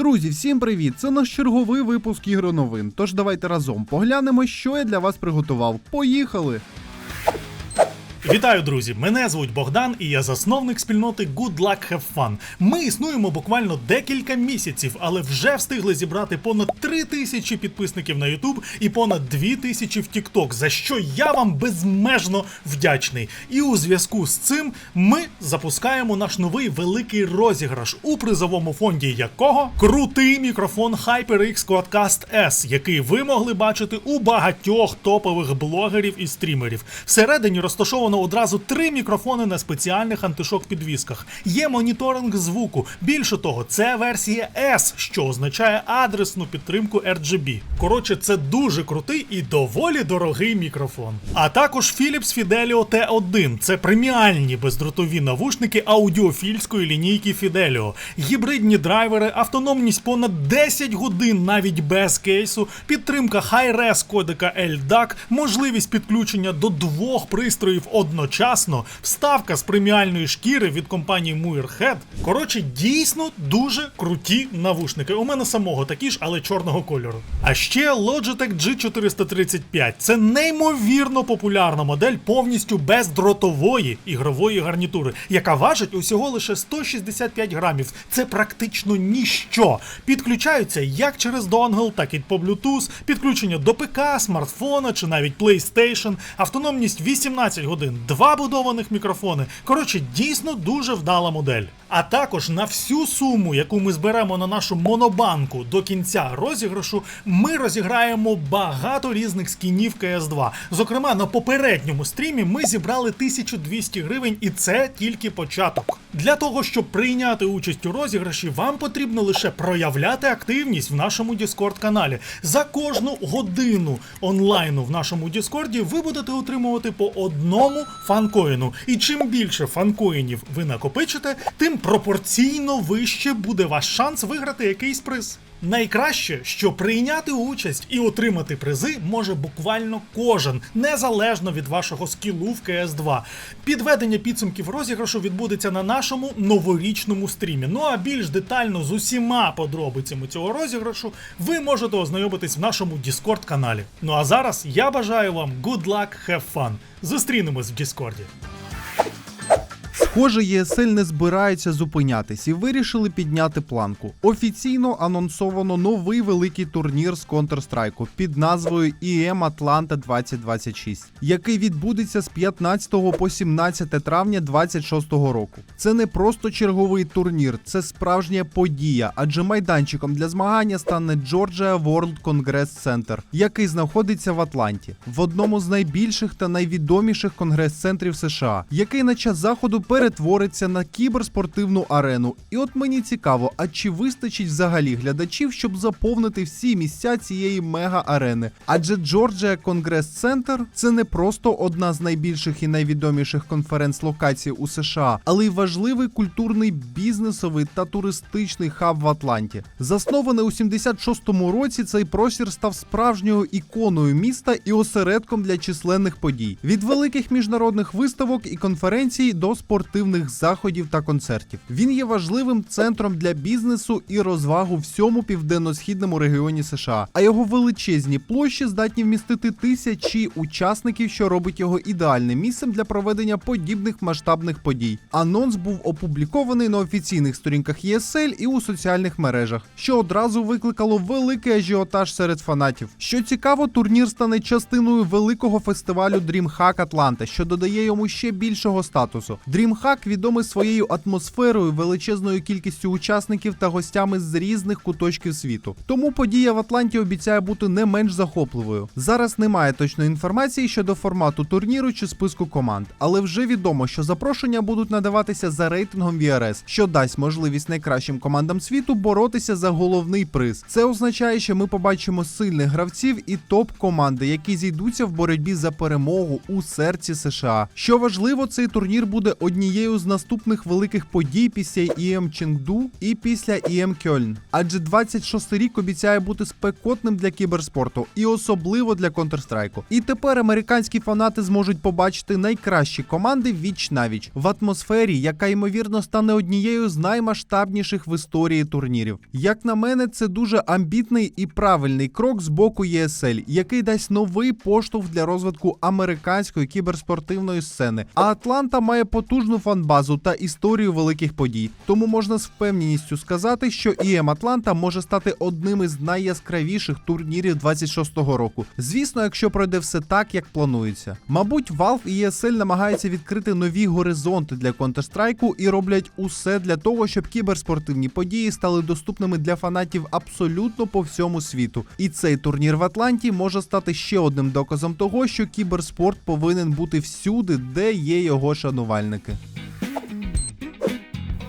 Друзі, всім привіт! Це наш черговий випуск ігроновин. Тож давайте разом поглянемо, що я для вас приготував. Поїхали! Вітаю, друзі! Мене звуть Богдан, і я засновник спільноти Good Luck Have Fun. Ми існуємо буквально декілька місяців, але вже встигли зібрати понад 3 тисячі підписників на YouTube і понад 2 тисячі в TikTok, за що я вам безмежно вдячний. І у зв'язку з цим ми запускаємо наш новий великий розіграш, у призовому фонді якого крутий мікрофон HyperX Quadcast S, який ви могли бачити у багатьох топових блогерів і стрімерів. Всередині розташовано одразу три мікрофони на спеціальних антишок підвісках. Є моніторинг звуку. Більше того, це версія S, що означає адресну підтримку RGB. Коротше, це дуже крутий і доволі дорогий мікрофон. А також Philips Fidelio T1. Це преміальні бездротові навушники аудіофільської лінійки Fidelio. Гібридні драйвери, автономність понад 10 годин навіть без кейсу, підтримка Hi-Res кодека LDAC, можливість підключення до двох пристроїв одночасно, вставка з преміальної шкіри від компанії Muirhead. Коротше, дійсно дуже круті навушники. У мене самого такі ж, але чорного кольору. А ще Logitech G435. Це неймовірно популярна модель повністю бездротової ігрової гарнітури, яка важить усього лише 165 грамів. Це практично ніщо. Підключаються як через донгл, так і по Bluetooth, підключення до ПК, смартфона чи навіть PlayStation, автономність 18 годин, два будованих мікрофони. Коротше, дійсно дуже вдала модель. А також на всю суму, яку ми зберемо на нашу монобанку до кінця розіграшу, ми розіграємо багато різних скінів CS2. Зокрема, на попередньому стрімі ми зібрали 1200 гривень, і це тільки початок. Для того, щоб прийняти участь у розіграші, вам потрібно лише проявляти активність в нашому Discord каналі. За кожну годину онлайну в нашому Діскорді ви будете отримувати по одному фанкоїну. І чим більше фанкоїнів ви накопичите, тим пропорційно вище буде ваш шанс виграти якийсь приз. Найкраще, що прийняти участь і отримати призи може буквально кожен, незалежно від вашого скілу в cs 2 Підведення підсумків розіграшу відбудеться на нашому новорічному стрімі. Ну а більш детально з усіма подробицями цього розіграшу ви можете ознайомитись в нашому Discord каналі. Ну а зараз я бажаю вам good luck, have fun. Зустрінемось в Діскорді. Схоже, ЄСЛ не збирається зупинятись і вирішили підняти планку. Офіційно анонсовано новий великий турнір з Counter-Strike під назвою EM Atlanta 2026, який відбудеться з 15 по 17 травня 2026 року. Це не просто черговий турнір, це справжня подія, адже майданчиком для змагання стане Georgia World Congress Center, який знаходиться в Атланті, в одному з найбільших та найвідоміших конгрес-центрів США, який на час заходу перетвориться на кіберспортивну арену. І от мені цікаво, а чи вистачить взагалі глядачів, щоб заповнити всі місця цієї мега-арени? Адже Georgia Congress Center – це не просто одна з найбільших і найвідоміших конференц-локацій у США, але й важливий культурний бізнесовий та туристичний хаб в Атланті. Заснований у 76-му році, цей простір став справжньою іконою міста і осередком для численних подій від великих міжнародних виставок і конференцій до спортивних заходів та концертів. Він є важливим центром для бізнесу і розваг всьому південно-східному регіоні США, а його величезні площі здатні вмістити тисячі учасників, що робить його ідеальним місцем для проведення подібних масштабних подій. Анонс був опублікований на офіційних сторінках ESL і у соціальних мережах, що одразу викликало великий ажіотаж серед фанатів. Що цікаво, турнір стане частиною великого фестивалю DreamHack Atlanta, що додає йому ще більшого статусу. DreamHack відомий своєю атмосферою, величезною кількістю учасників та гостями з різних куточків світу. Тому подія в Атланті обіцяє бути не менш захопливою. Зараз немає точної інформації щодо формату турніру чи списку команд, але вже відомо, що запрошення будуть надаватися за рейтингом VRS, що дасть можливість найкращим командам світу боротися за головний приз. Це означає, що ми побачимо сильних гравців і топ-команди, які зійдуться в боротьбі за перемогу у серці США. Що важливо, цей турнір буде однією однією з наступних великих подій після ІМ Ченгду і після ІМ Кьольн. Адже 26 рік обіцяє бути спекотним для кіберспорту і особливо для Counter-Strike. І тепер американські фанати зможуть побачити найкращі команди віч навіч в атмосфері, яка ймовірно стане однією з наймасштабніших в історії турнірів. Як на мене, це дуже амбітний і правильний крок з боку ESL, який дасть новий поштовх для розвитку американської кіберспортивної сцени. А Атланта має потужну фанбазу та історію великих подій. Тому можна з впевненістю сказати, що EM Атланта може стати одним із найяскравіших турнірів 26-го року. Звісно, якщо пройде все так, як планується. Мабуть, Valve і ESL намагаються відкрити нові горизонти для Counter-Strike і роблять усе для того, щоб кіберспортивні події стали доступними для фанатів абсолютно по всьому світу. І цей турнір в Атланті може стати ще одним доказом того, що кіберспорт повинен бути всюди, де є його шанувальники.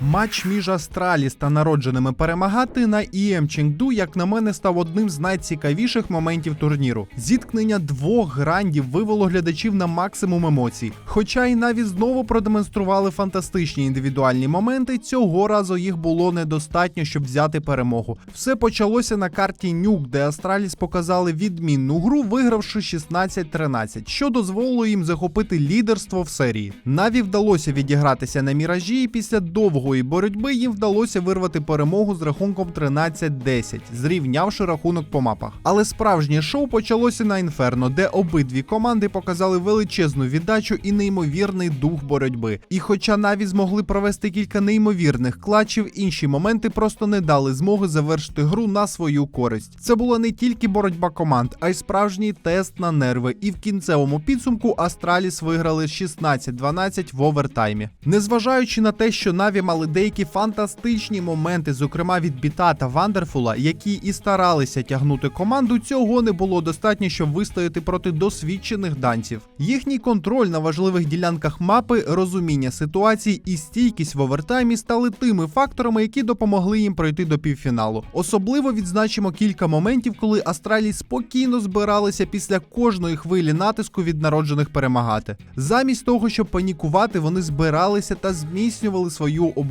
Матч між Астраліс та народженими перемагати на ІМ Ченгду, як на мене, став одним з найцікавіших моментів турніру. Зіткнення двох грандів вивело глядачів на максимум емоцій. Хоча й навіть знову продемонстрували фантастичні індивідуальні моменти, цього разу їх було недостатньо, щоб взяти перемогу. Все почалося на карті Нюк, де Астраліс показали відмінну гру, вигравши 16-13, що дозволило їм захопити лідерство в серії. Наві вдалося відігратися на міражі, і після довгої боротьби їм вдалося вирвати перемогу з рахунком 13-10, зрівнявши рахунок по мапах. Але справжнє шоу почалося на інферно, де обидві команди показали величезну віддачу і неймовірний дух боротьби. І хоча Наві змогли провести кілька неймовірних клатчів, інші моменти просто не дали змоги завершити гру на свою користь. Це була не тільки боротьба команд, а й справжній тест на нерви. І в кінцевому підсумку Астраліс виграли 16-12 в овертаймі. Незважаючи на те, що Наві мали деякі фантастичні моменти, зокрема від Біта та Вандерфула, які і старалися тягнути команду, цього не було достатньо, щоб вистояти проти досвідчених данців. Їхній контроль на важливих ділянках мапи, розуміння ситуацій і стійкість в овертаймі стали тими факторами, які допомогли їм пройти до півфіналу. Особливо відзначимо кілька моментів, коли Астралії спокійно збиралися після кожної хвилі натиску від народжених перемагати. Замість того, щоб панікувати, вони збиралися та зміцнювали свою оборону,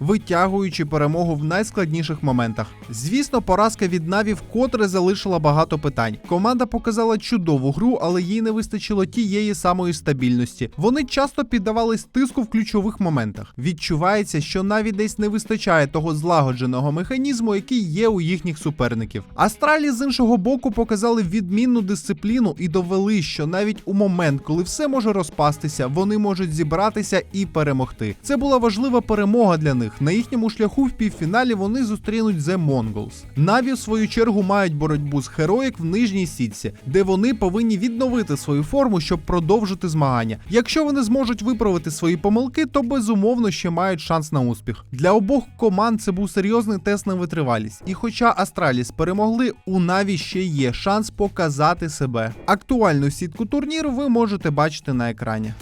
витягуючи перемогу в найскладніших моментах. Звісно, поразка від Наві вкотре залишила багато питань. Команда показала чудову гру, але їй не вистачило тієї самої стабільності. Вони часто піддавались тиску в ключових моментах. Відчувається, що навіть десь не вистачає того злагодженого механізму, який є у їхніх суперників. Астралі з іншого боку показали відмінну дисципліну і довели, що навіть у момент, коли все може розпастися, вони можуть зібратися і перемогти. Це була важлива перемога для них. На їхньому шляху в півфіналі вони зустрінуть The Mongols. Наві, в свою чергу, мають боротьбу з Heroic в нижній сітці, де вони повинні відновити свою форму, щоб продовжити змагання. Якщо вони зможуть виправити свої помилки, то безумовно ще мають шанс на успіх. Для обох команд це був серйозний тест на витривалість. І хоча Астраліс перемогли, у Наві ще є шанс показати себе. Актуальну сітку турніру ви можете бачити на екрані.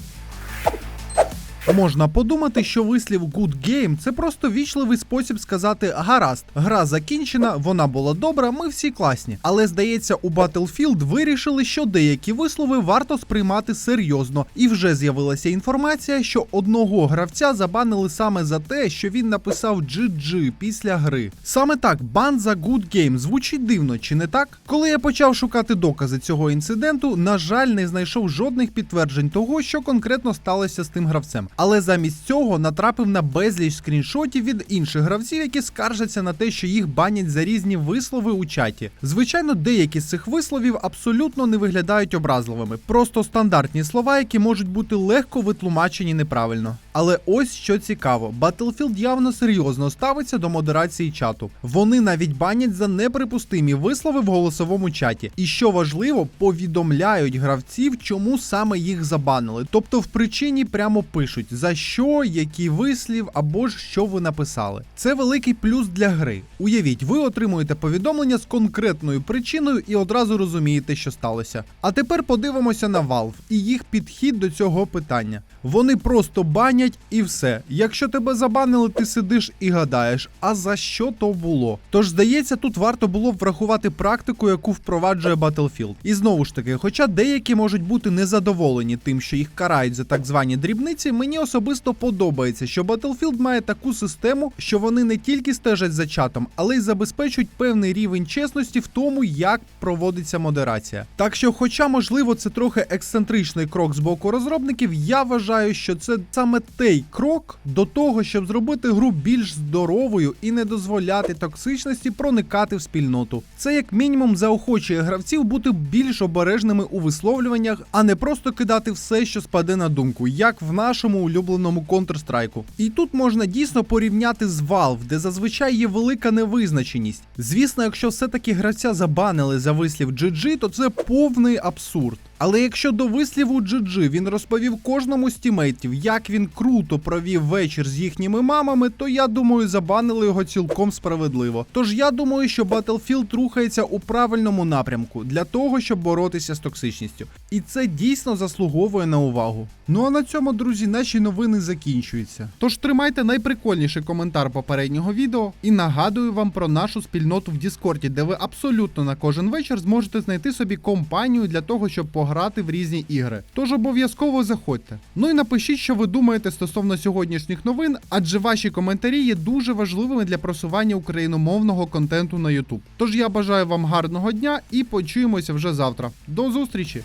Можна подумати, що вислів good game це просто вічливий спосіб сказати гаразд, гра закінчена, вона була добра, ми всі класні. Але здається, у Battlefield вирішили, що деякі вислови варто сприймати серйозно, і вже з'явилася інформація, що одного гравця забанили саме за те, що він написав GG після гри. Саме так, бан за good game звучить дивно, чи не так? Коли я почав шукати докази цього інциденту, на жаль, не знайшов жодних підтверджень того, що конкретно сталося з тим гравцем. Але замість цього натрапив на безліч скріншотів від інших гравців, які скаржаться на те, що їх банять за різні вислови у чаті. Звичайно, деякі з цих висловів абсолютно не виглядають образливими, просто стандартні слова, які можуть бути легко витлумачені неправильно. Але ось що цікаво, Battlefield явно серйозно ставиться до модерації чату. Вони навіть банять за неприпустимі вислови в голосовому чаті. І що важливо, повідомляють гравців, чому саме їх забанили. Тобто в причині прямо пишуть за що, який вислів або ж що ви написали. Це великий плюс для гри. Уявіть, ви отримуєте повідомлення з конкретною причиною і одразу розумієте, що сталося. А тепер подивимося на Valve і їх підхід до цього питання. Вони просто банять забанять і все. Якщо тебе забанили, ти сидиш і гадаєш, а за що то було? Тож здається, тут варто було б врахувати практику, яку впроваджує Battlefield. І знову ж таки, хоча деякі можуть бути незадоволені тим, що їх карають за так звані дрібниці, мені особисто подобається, що Battlefield має таку систему, що вони не тільки стежать за чатом, але й забезпечують певний рівень чесності в тому, як проводиться модерація. Так що, хоча можливо це трохи ексцентричний крок з боку розробників, я вважаю, що це саме той крок до того, щоб зробити гру більш здоровою і не дозволяти токсичності проникати в спільноту. Це як мінімум заохочує гравців бути більш обережними у висловлюваннях, а не просто кидати все, що спаде на думку, як в нашому улюбленому Counter-Strike. І тут можна дійсно порівняти з Valve, де зазвичай є велика невизначеність. Звісно, якщо все-таки гравця забанили за вислів GG, то це повний абсурд. Але якщо до висліву GG він розповів кожному з тімейтів, як він круто провів вечір з їхніми мамами, то я думаю, забанили його цілком справедливо. Тож я думаю, що Battlefield рухається у правильному напрямку для того, щоб боротися з токсичністю. І це дійсно заслуговує на увагу. Ну а на цьому, друзі, наші новини закінчуються. Тож тримайте найприкольніший коментар попереднього відео і нагадую вам про нашу спільноту в Діскорді, де ви абсолютно на кожен вечір зможете знайти собі компанію для того, щоб пограти в різні ігри. Тож обов'язково заходьте. Ну і напишіть, що ви думаєте стосовно сьогоднішніх новин, адже ваші коментарі є дуже важливими для просування україномовного контенту на YouTube. Тож я бажаю вам гарного дня і почуємося вже завтра. До зустрічі!